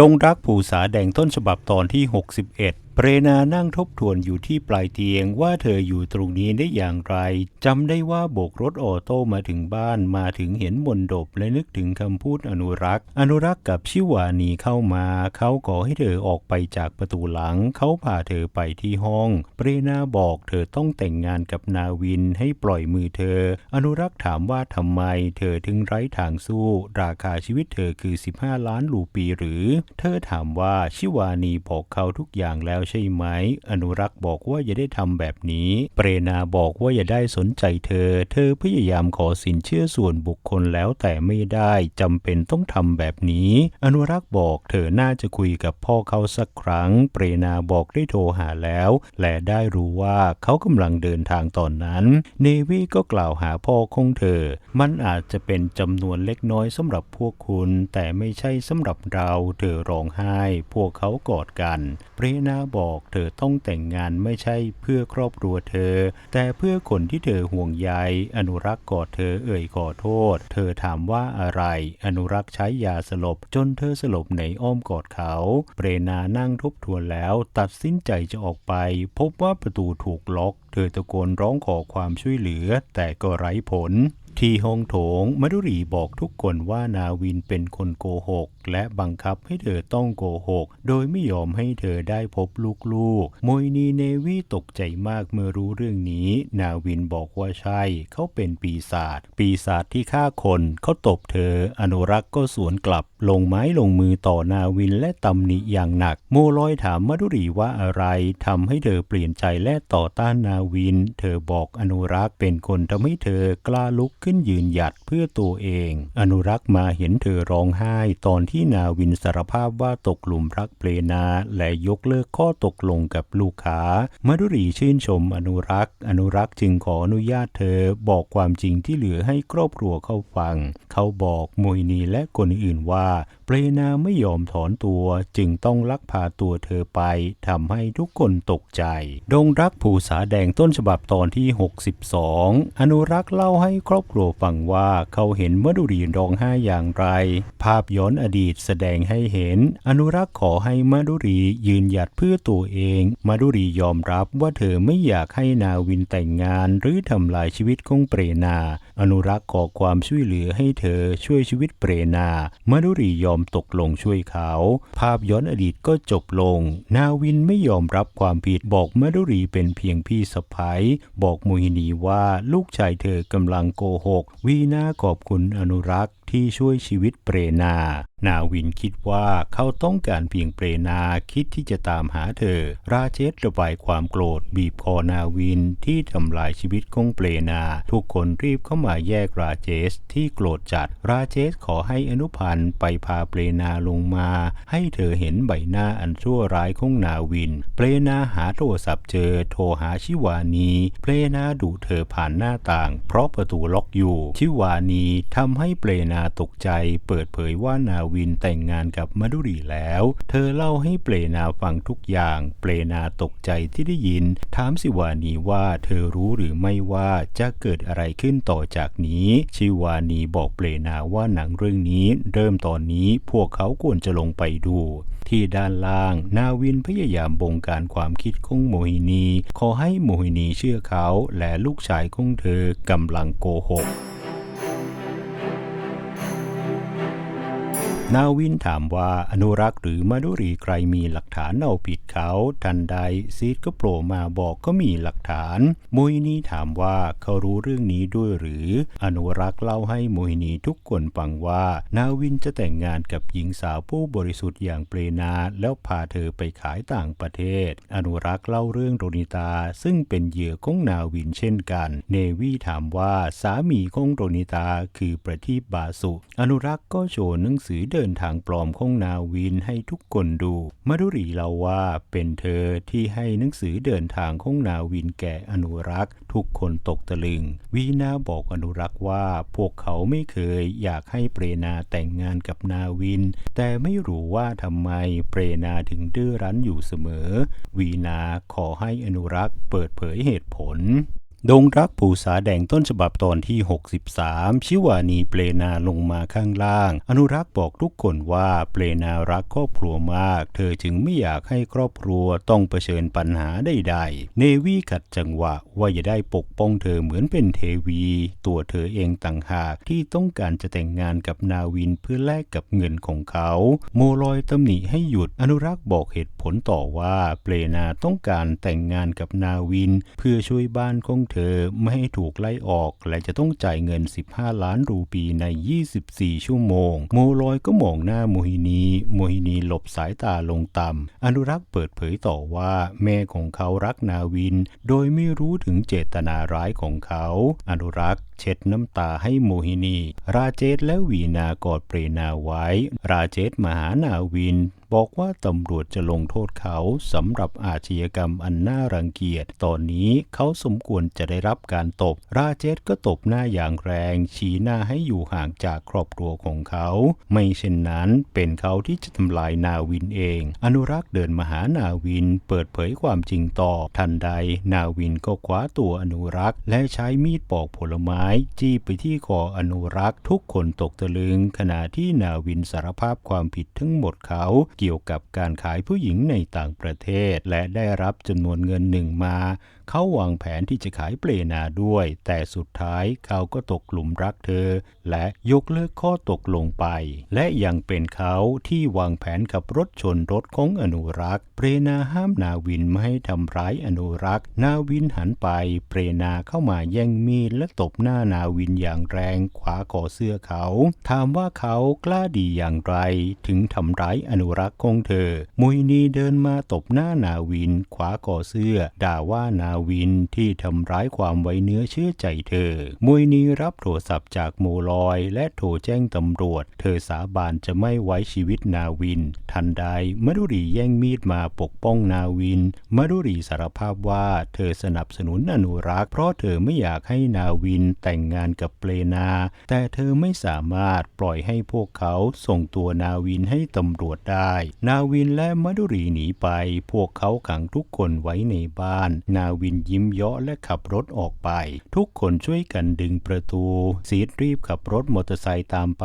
จงรักผูสาแดงต้นฉบับตอนที่ 61 เปรนานั่งทบทวนอยู่ที่ปลายเตียงว่าเธออยู่ตรงนี้ได้อย่างไรจำได้ว่าโบกรถออโต้มาถึงบ้านมาถึงเห็นมนดบและนึกถึงคำพูดอนุรักษ์ อนุรักษ์กับชิวานีเข้ามา เขาขอให้เธอออกไปจากประตูหลัง เขาพาเธอไปที่ห้อง เปรนาบอกเธอต้องแต่งงานกับนาวินให้ปล่อยมือเธอ อนุรักษ์ถามว่าทำไม เธอถึงไร้ทางสู้ ราคาชีวิตเธอคือ 15 ล้านรูปีหรือ เธอถามว่าชิวานีบอกเขาทุกอย่างแล้วใช่ไหม อนุรักษ์บอกว่าอย่าได้ทำแบบนี้ เปรนาบอกว่าอย่าได้สนใจเธอ เธอพยายามขอสินเชื่อส่วนบุคคลแล้วแต่ไม่ได้จำเป็นต้องทำแบบนี้ อนุรักษ์บอกเธอน่าจะคุยกับพ่อเขาสักครั้ง เปรนาบอกได้โทรหาแล้ว และได้รู้ว่าเขากำลังเดินทางตอนนั้น เนวี่ก็กล่าวหาพ่อของเธอ มันอาจจะเป็นจำนวนเล็กน้อยสำหรับพวกคุณ แต่ไม่ใช่สำหรับเรา เธอร้องไห้ พวกเขากอดกัน เปรนาบอก เธอต้องแต่งงานไม่ใช่เพื่อครอบครัวเธอ แต่เพื่อคนที่เธอห่วงใยอนุรักษ์กอดเธอเอ่ยขอโทษ เธอถามว่าอะไร อนุรักษ์ใช้ยาสลบจนเธอสลบในอ้อมกอดเขา เปรนานั่งทบทวนแล้ว ตัดสินใจจะออกไป พบว่าประตูถูกล็อก เธอตะโกนร้องขอความช่วยเหลือ แต่ก็ไร้ผลที่ห้องโถงมาดุรีบอกทุกคนว่านาวินเป็นคนโกหก และบังคับให้เธอต้องโกหก โดยไม่ยอมให้เธอได้พบลูกๆ โมยนีเนวีตกใจมากเมื่อรู้เรื่องนี้ นาวินบอกว่าใช่ เขาเป็นปีศาจ ปีศาจที่ฆ่าคนเขาตบเธอ อนุรักษ์ก็สวนกลับ ลงไม้ลงมือต่อนาวินและตำหนิอย่างหนัก โมลอยถามมาดุรีว่าอะไรทำให้เธอเปลี่ยนใจและต่อต้านนาวิน เธอบอกอนุรักษ์เป็นคนทำให้เธอกล้าลุกขึ้นยืนหยัดเพื่อตัวเอง อนุรักษ์มาเห็นเธอร้องไห้ตอนที่นาวินสารภาพว่าตกหลุมรักเปลนาและยกเลิกข้อตกลงกับลูกค้ามาดุรีชื่นชมอนุรักษ์ อนุรักษ์จึงขออนุญาตเธอบอกความจริงที่เหลือให้ครอบครัวเข้าฟัง เขาบอกโมยนีและคนอื่นว่า เปรนาไม่ยอมถอนตัวจึงต้องลักพาตัวเธอไปทำให้ทุกคนตกใจ ดงรักผูสาแดงต้นฉบับตอนที่ 62 อนุรักษ์เล่าให้ครอบครัวฟังว่าเขาเห็นมดุรีร้องไห้อย่างไร ภาพย้อนอดีตแสดงให้เห็น อนุรักษ์ขอให้มาดุรียืนหยัดเพื่อตัวเอง มาดุรียอมรับว่าเธอไม่อยากให้นาวินแต่งงานหรือทำลายชีวิตของเปรนา อนุรักษ์ขอความช่วยเหลือให้เธอช่วยชีวิตเปรนา มาดุรียอมตกลงช่วยเขา ภาพย้อนอดีตก็จบลง นาวินไม่ยอมรับความผิดบอกมาดุรีเป็นเพียงพี่สะพ้ายบอกมุฮินีว่าลูกชายเธอกำลังโกหก วีนาขอบคุณอนุรักษ์ ที่ช่วยชีวิตเปรนา นาวินคิดว่าเขาต้องการเพียงเปรนาคิดที่จะตามหาเธอ ราเชสระบายความโกรธบีบคอนาวินที่ทำลายชีวิตของเปรนา ทุกคนรีบเข้ามาแยกราเจสที่โกรธจัด ราเจสขอให้อนุพันธ์ไปพาเปรนาลงมา ให้เธอเห็นใบหน้าอันชั่วร้ายของนาวิน เปรนาหาโทรศัพท์เจอโทรหาชิวานี เปรนาดุเธอผ่านหน้าต่าง เพราะประตูล็อกอยู่ ชิวานีทำให้เปรนาาตกใจ เปิดเผยว่านาวินแต่งงานกับมาดุรีแล้ว เธอเล่าให้เปรนาฟังทุกอย่าง เปรนาตกใจที่ได้ยิน ถามชิวานีว่าเธอรู้หรือไม่ว่าจะเกิดอะไรขึ้นต่อจากนี้ ชิวานีบอกเปรนาว่าหนังเรื่องนี้เริ่มตอนนี้พวกเขาควรจะลงไปดู ที่ด้านล่าง นาวินพยายามบงการความคิดของโมฮินี ขอให้โมฮินีเชื่อเขาและลูกชายของเธอกำลังโกหก นาวินถามว่าอนุรักษ์หรือมาดุรีใครมีหลักฐานเอาผิดเขาทันใดซีดก็โผล่มาบอกก็มีหลักฐานโมฮินีถามว่าเขารู้เรื่องนี้ด้วยหรือ อนุรักษ์เล่าให้โมฮินีทุกคนฟังว่า นาวินจะแต่งงานกับหญิงสาวผู้บริสุทธิ์อย่างเปรนาแล้วพาเธอไปขายต่างประเทศ อนุรักษ์เล่าเรื่องโรนิตาซึ่งเป็นเหยื่อของนาวินเช่นกัน เนวีถามว่าสามีของโรนิตาคือประทีปบาสุ อนุรักษ์ก็โชว์หนังสือเดินทางปลอมของนาวินให้ทุกคนดู มาดุรีเล่าว่าเป็นเธอที่ให้หนังสือเดินทางของนาวินแก่อนุรักษ์ ทุกคนตกตะลึง วีนาบอกอนุรักษ์ว่าพวกเขาไม่เคยอยากให้เปรนาแต่งงานกับนาวิน แต่ไม่รู้ว่าทำไมเปรนาถึงดื้อรั้นอยู่เสมอ วีนาขอให้อนุรักษ์เปิดเผยเหตุผล ดงรักปูสาแดงต้นฉบับตอนที่ 63 ชิวานีเปลนาลงมาข้างล่าง อนุรักษ์บอกทุกคนว่าเปลนารักครอบครัวมาก เธอจึงไม่อยากให้ครอบครัวต้องเผชิญปัญหาใดๆ เนวีขัดจังหวะว่าอย่าได้ปกป้องเธอเหมือนเป็นเทวี ตัวเธอเองต่างหากที่ต้องการจะแต่งงานกับนาวินเพื่อแลกกับเงินของเขา โมลอยตำหนิให้หยุดอนุรักษ์บอกเหตุผลต่อว่าเปลนาต้องการแต่งงานกับนาวิน เพื่อช่วยบ้านของเธอไม่ให้ถูกไล่ออก และจะต้องจ่ายเงิน 15 ล้านรูปีใน 24 ชั่วโมง โมลอยก็มองหน้าโมฮินี โมฮินีหลบสายตาลงต่ำอนุรักษ์เปิดเผยต่อว่าแม่ของเขารักนาวิน โดยไม่รู้ถึงเจตนาร้ายของเขา อนุรักษ์เช็ดน้ำตาให้โมฮินี ราเจตและวีนากอดเปรนาไว้ ราเจตมาหานาวิน บอกว่าตำรวจจะลงโทษเขาสำหรับอาชญากรรมอันน่ารังเกียจ ตอนนี้เขาสมควรจะได้รับการตบ ราเจตก็ตบหน้าอย่างแรง ชี้หน้าให้อยู่ห่างจากครอบครัวของเขา ไม่เช่นนั้นเป็นเขาที่จะทำลายนาวินเอง อนุรักษ์เดินมาหานาวินเปิดเผยความจริงต่อ ทันใด นาวินก็คว้าตัวอนุรักษ์ และใช้มีดปอกผลไม้ จี้ไปที่คออนุรักษ์ ทุกคนตกตะลึง ขณะที่นาวินสารภาพความผิดทั้งหมดเขาเกี่ยวกับการขายผู้หญิงในต่างประเทศ และได้รับจำนวนเงินหนึ่งมา เขาวางแผนที่จะขายเปลนาด้วย แต่สุดท้ายเขาก็ตกหลุมรักเธอ และยกเลิกข้อตกลงไป และยังเป็นเขาที่วางแผนขับรถชนรถของอนุรักษ์ เปรนาห้ามนาวินไม่ให้ทำร้ายอนุรักษ์ นาวินหันไปเปรนาเข้ามาแย่งมีดและตบหน้านาวินอย่างแรงขวาคอเสื้อเขา ถามว่าเขากล้าดีอย่างไร ถึงทำร้ายอนุรักษ์ของเธอ มุยนีเดินมาตบหน้านาวินขวาคอเสื้อ ด่าว่านาวินที่ทำร้ายความไว้เนื้อเชื่อใจเธอ มุยนีรับโทรศัพท์จากโมลอย และโทรแจ้งตำรวจ เธอสาบานจะไม่ไว้ชีวิตนาวิน ทันใดมดุรีแย่งมีดมาปกป้องนาวินมดุรีสารภาพว่าเธอสนับสนุนอนุรักษ์เพราะเธอไม่อยากให้นาวินแต่งงานกับเปลนา แต่เธอไม่สามารถปล่อยให้พวกเขาส่งตัวนาวินให้ตำรวจได้นาวินและมดุรีหนีไป พวกเขาขังทุกคนไว้ในบ้าน นาวินยิ้มเยาะและขับรถออกไป ทุกคนช่วยกันดึงประตู ซีดรีบขับรถมอเตอร์ไซค์ตามไป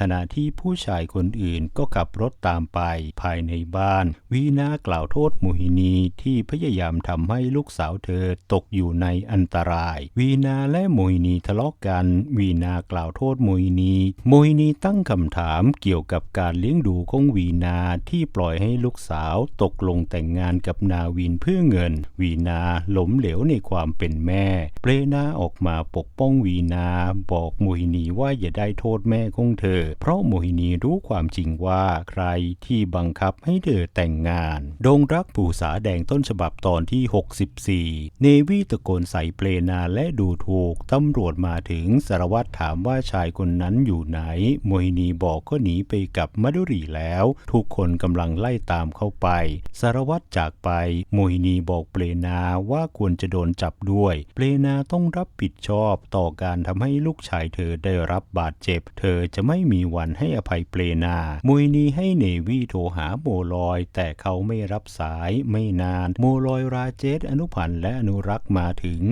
ขณะที่ผู้ชายคนอื่นก็ขับรถตามไป ภายในบ้าน วีนากล่าวโทษมุฮินีที่พยายามทำให้ลูกสาวเธอตกอยู่ในอันตราย วีนาและมุฮินีทะเลาะกกัน วีนากล่าวโทษมุฮินีมุฮินีตั้งคำถามเกี่ยวกับการเลี้ยงดูของวีนาที่ปล่อยให้ลูกสาวตกลงแต่งงานกับนาวินเพื่อเงิน วีนาหลมเหลวในความเป็นแม่ เปรนาออกมาปกป้องวีนา บอกโมฮินีว่าอย่าได้โทษแม่ของเธอ เพราะโมฮินีรู้ความจริงว่าใครที่บังคับให้เธอแต่งงาน ดงรักปู่สาแดงต้นฉบับตอนที่ 64 เนวีตะโกนใส่เปรนาและดูถูก ตำรวจมาถึงสารวัตรถามว่าชายคนนั้นอยู่ไหน โมฮินีบอกก็หนีไปกับมัดุรีแล้วทุกคนนกำลังไล่ตามเข้าไป สารวัตรจากไปโมฮินีบอกเปรนาว่าควรจะโดนจับด้วย เปรนาต้องรับผิดชอบต่อการทำให้ลูกชายเธอได้รับบาดเจ็บ เธอจะไม่มีวันให้อภัยเปรนาโมฮินีให้เนวีโทรหาโมลอย แต่เขาไม่รับสายไม่นาน โมลอยราเจตอนุพันธ์และอนุรักษ์มาถึง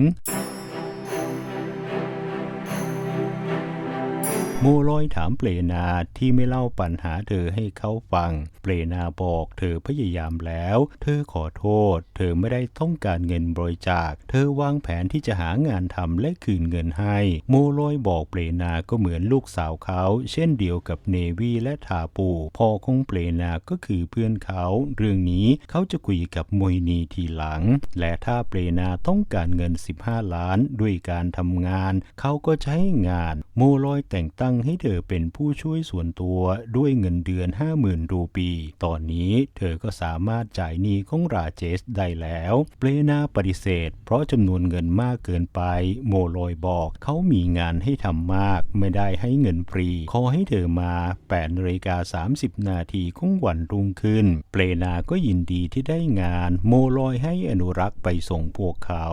โมลอยถามเปลนาที่ไม่เล่าปัญหาเธอให้เขาฟัง เปลนาบอกเธอพยายามแล้ว เธอขอโทษ เธอไม่ได้ต้องการเงินบริจาค เธอวางแผนที่จะหางานทำและคืนเงินให้ โมลอยบอกเปลนาก็เหมือนลูกสาวเขา เช่นเดียวกับเนวีและทาปูพ่อของเปลนาก็คือเพื่อนเขา เรื่องนี้เขาจะคุยกับมวยนีทีหลัง และถ้าเปลนาต้องการเงิน 15 ล้านด้วยการทำงาน เขาก็ใช้งาน โมลอยแต่งตั้งให้เธอเป็นผู้ช่วยส่วนตัวด้วยเงินเดือน 50,000 รูปี ตอนนี้เธอก็สามารถจ่ายหนี้ของราเจสได้แล้ว เปลนาปฏิเสธ เพราะจำนวนเงินมากเกินไป โมลอยบอกเขามีงานให้ทำมาก ไม่ได้ให้เงินฟรี ขอให้เธอมา8นาฬิกา30 นาทีของวันรุ่งขึ้น เปลนาก็ยินดีที่ได้งาน โมลอยให้อนุรักษ์ไปส่งพวกเขา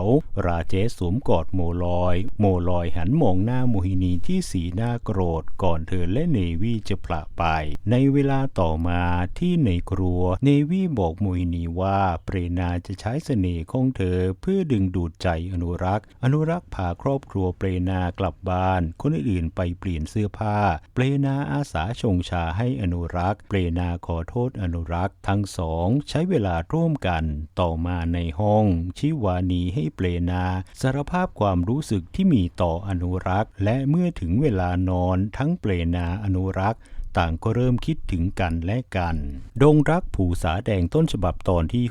ราเจสสวมกอดโมลอย โมลอยหันมองหน้าโมฮินีที่สีหน้าโกรดก่อนเธอและเนวี่จะพละไป ในเวลาต่อมาที่ในครัว เนวี่บอกโมฮินีว่าเปรนาจะใช้เสน่ห์ของเธอเพื่อดึงดูดใจอนุรักษ์ อนุรักษ์พาครอบครัวเปรนากลับบ้าน คนอื่นไปเปลี่ยนเสื้อผ้า เปรนาอาสาชงชาให้อนุรักษ์ เปรนาขอโทษอนุรักษ์ ทั้งสองใช้เวลาร่วมกัน ต่อมาในห้อง ชิวานีให้เปรนา สารภาพความรู้สึกที่มีต่ออนุรักษ์ และเมื่อถึงเวลานอนทั้งเปรนาอนุรักษ์ต่างก็เริ่มคิดถึงกันและกัน ดงรักผูสาแดงต้นฉบับตอนที่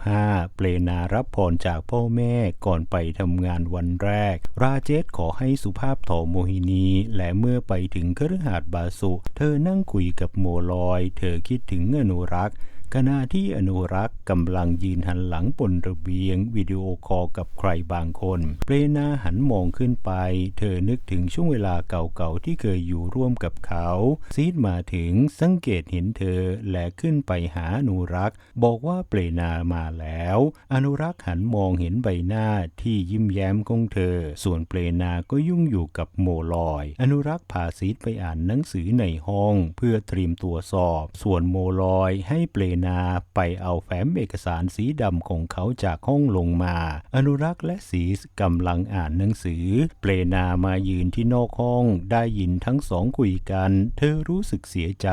65 เปลนารับพรจากพ่อแม่ก่อนไปทำงานวันแรก ราเจตขอให้สุภาพต่อโมฮินี และเมื่อไปถึงคฤหาสน์บาสุ เธอนั่งคุยกับโมลอย เธอคิดถึงอนุรักษ์ ขณะที่อนุรักษ์กำลังยืนหันหลังบนระเบียงวิดีโอคอลกับใครบางคน เปรนาหันมองขึ้นไป เธอนึกถึงช่วงเวลาเก่าๆที่เคยอยู่ร่วมกับเขา ซีดมาถึงสังเกตเห็นเธอและขึ้นไปหาอนุรักษ์ บอกว่าเปรนามาแล้ว อนุรักษ์หันมองเห็นใบหน้าที่ยิ้มแย้มของเธอ ส่วนเปรนาก็ยุ่งอยู่กับโมลอย อนุรักษ์พาซีดไปอ่านหนังสือในห้อง เพื่อเตรียมตัวสอบ ส่วนโมลอยให้เปรนาไปเอาแฟ้มเอกสารสีดำของเขาจากห้องลงมา อนุรักษ์และซีสกำลังอ่านหนังสือ เปรนามายืนที่นอกห้องได้ยินทั้งสองคุยกัน เธอรู้สึกเสียใจ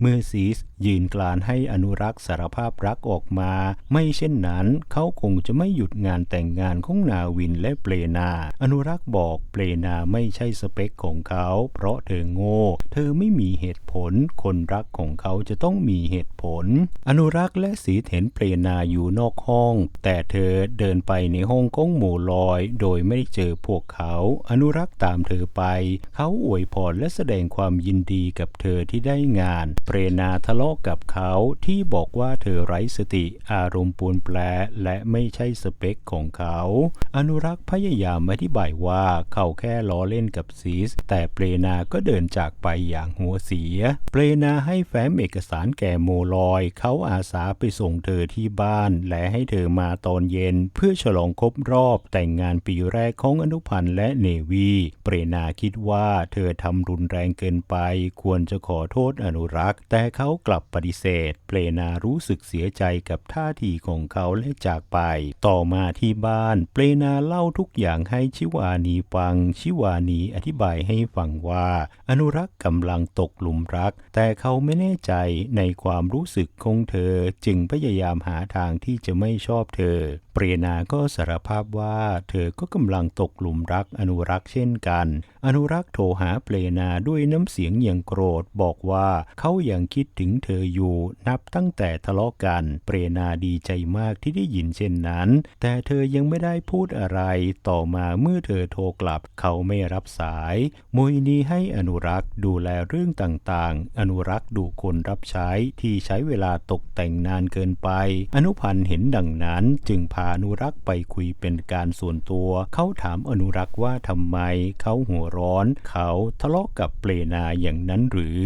เมื่อซีสยืนกลานให้อนุรักษ์สารภาพรักออกมา ไม่เช่นนั้นเขาคงจะไม่หยุดงานแต่งงานของนาวินและเปรนา อนุรักษ์บอกเปรนาไม่ใช่สเปคของเขา เพราะเธอโง่ เธอไม่มีเหตุผล คนรักของเขาจะต้องมีเหตุผล ออนุรักษ์และสีเห็นเปรนาอยู่นอกห้อง แต่เธอเดินไปในห้องก้องหมู่ลอย โดยไม่ได้เจอพวกเขา อนุรักษ์ตามเธอไป เขาอวยพรและแสดงความยินดีกับเธอที่ได้งาน เปรนาทะเลาะกับเขาที่บอกว่าเธอไร้สติอารมณ์ปวนแปรและไม่ใช่สเปคของเขา อนุรักษ์พยายามอธิบายว่าเขาแค่ล้อเล่นกับซีส แต่เปรนาก็เดินจากไปอย่างหัวเสีย เปรนาให้แฟ้มเอกสารแก่โมลอยเขาอาสาไปส่งเธอที่บ้าน และให้เธอมาตอนเย็น เพื่อฉลองครบรอบแต่งงานปีแรกของอนุพันธ์และเนวี เปรนาคิดว่าเธอทำรุนแรงเกินไป ควรจะขอโทษอนุรักษ์ แต่เขากลับปฏิเสธ เปรนารู้สึกเสียใจกับท่าทีของเขาและจากไป ต่อมาที่บ้าน เปรนาเล่าทุกอย่างให้ชิวานีฟัง ชิวานีอธิบายให้ฟังว่า อนุรักษ์กำลังตกหลุมรัก แต่เขาไม่แน่ใจในความรู้สึกของเธอจึงพยายามหาทางที่จะไม่ชอบเธอ เปรนาก็สารภาพว่าเธอก็กำลังตกหลุมรักอนุรักษ์เช่นกันอนุรักษ์โทรหาเปรนาด้วยน้ำเสียงอย่างโกรธบอกว่าเขายังคิดถึงเธออยู่นับตั้งแต่ทะเลาะกัน เปรนาดีใจมากที่ได้ยินเช่นนั้น แต่เธอยังไม่ได้พูดอะไรต่อมาเมื่อเธอโทรกลับเขาไม่รับสายโมยนีให้อนุรักษ์ดูแลเรื่องต่างๆ อนุรักษ์ดูคนรับใช้ที่ใช้เวลาตกแต่งนานเกินไป อนุพันธ์เห็นดังนั้นจึงพาอนุรักษ์ไปคุยเป็นการส่วนตัว เขาถามอนุรักษ์ว่าทำไมเขาหัวร้อน เขาทะเลาะกับเปลนาอย่างนั้นหรือ